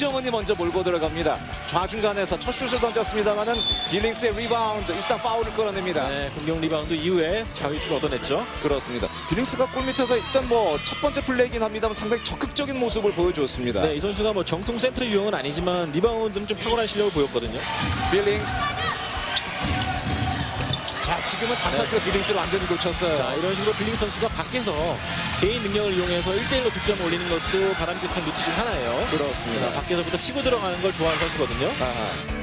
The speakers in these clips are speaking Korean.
김정은이 먼저 몰고 들어갑니다. 좌중간에서 첫 슛을 던졌습니다만은 빌링스의 리바운드 일단 파울을 끌어냅니다. 네, 공격 리바운드 이후에 자유투를 얻어냈죠. 그렇습니다. 빌링스가 골 밑에서 일단 뭐 첫 번째 플레이긴 합니다만 상당히 적극적인 모습을 보여주었습니다. 네, 이 선수가 뭐 정통 센터 유형은 아니지만 리바운드는 좀 탁월한 실력을 보였거든요. 빌링스. 자 지금은 단타스가 빌링스를 완전히 놓쳤어요. 자, 이런 식으로 빌링 선수가 밖에서 개인 능력을 이용해서 1대1로 득점을 올리는 것도 바람직한 루트 중 하나예요. 그렇습니다. 자, 밖에서부터 치고 들어가는 걸 좋아하는 선수거든요. 아하.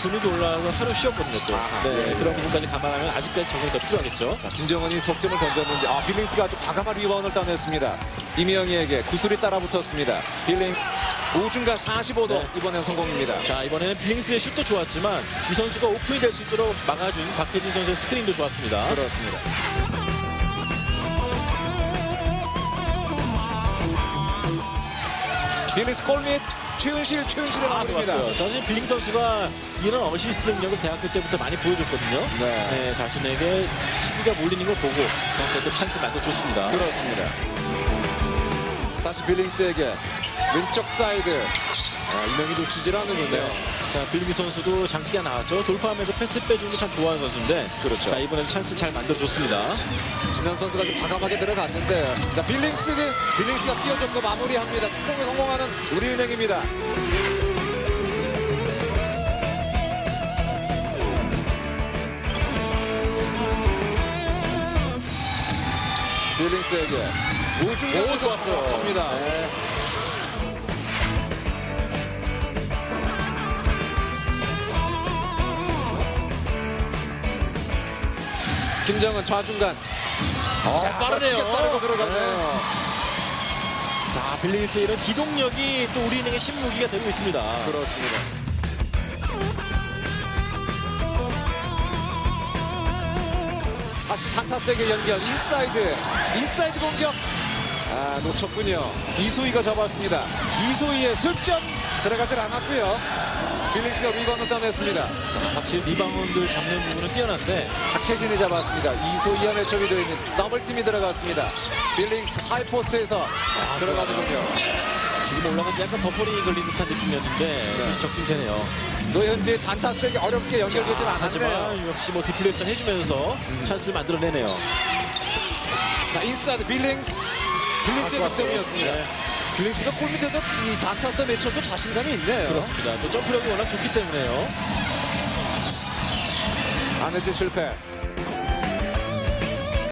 분위기 올라가서 하루 쉬었거든요, 또. 아하, 네, 예, 예. 그런 부분까지 감안하면 아직까지 적응이 더 필요하겠죠. 자, 김정은이 석점을 던졌는데 아 빌링스가 아주 과감한 리바운드를 따냈습니다. 이명희에게 구슬이 따라 붙었습니다. 빌링스 우중간 45도 네. 이번엔 성공입니다. 자, 이번에는 빌링스의 슛도 좋았지만 이 선수가 오픈이 될 수 있도록 막아준 박혜진 선수의 스크린도 좋았습니다. 그렇습니다. 빌링스 골밑 최은실 최은실의 아, 마무리입니다. 좋았어요. 사실 빌링 선수가 이런 어시스트 능력을 대학교 때부터 많이 보여줬거든요. 네. 자신에게 수비가 몰리는 걸 보고 대학교 때 찬스 만들어줬습니다. 그렇습니다. 다시 빌링스에게 왼쪽 사이드 아, 이명이 놓치질 않는군요. 네. 자, 빌링 선수도 장기가 나왔죠. 돌파하면서 패스 빼주는 거참 좋아하는 선수인데. 그렇죠. 자, 이번엔 찬스 잘 만들어줬습니다. 진한 선수가 좀 과감하게 들어갔는데 자 빌링스 빌링스가 끼어줬고 마무리합니다. 성공에 성공하는 우리은행입니다. 빌링스에게 우중간에서 오, 좋았어요. 정확합니다. 네. 김정은 좌중간 자, 빠르네요. 자르고 들어갔네요. 자, 빌링스의 이런 기동력이 또 우리은행의 신무기가 되고 있습니다. 그렇습니다. 다시 탄타스에게 연결 인사이드 인사이드 공격 아 놓쳤군요. 이소희가 잡았습니다. 이소희의 슬점 들어가질 않았고요. 빌링스가 리바운드 따냈습니다. 확실히 리바운드를 잡는 부분은 뛰어난데. 박혜진이 잡았습니다. 이소희와 매첩이 되어 있는 더블팀이 들어갔습니다. 빌링스 하이포스트에서 들어가는군요. 지금 올라간 지 약간 버퍼링이 걸린 듯한 느낌이었는데 네. 적중되네요. 노현재 단타스에게 어렵게 연결되질 않았네요. 하지만 역시 뭐 디플렉션 해주면서 찬스 만들어내네요. 자 인사이드 빌링스 빌링스의 아, 득점이었습니다. 네, 빌링스가 골 밑에서 이 단타스 매치업도 자신감이 있네요. 그렇습니다. 또 점프력이 워낙 좋기 때문에요. 안혜진 실패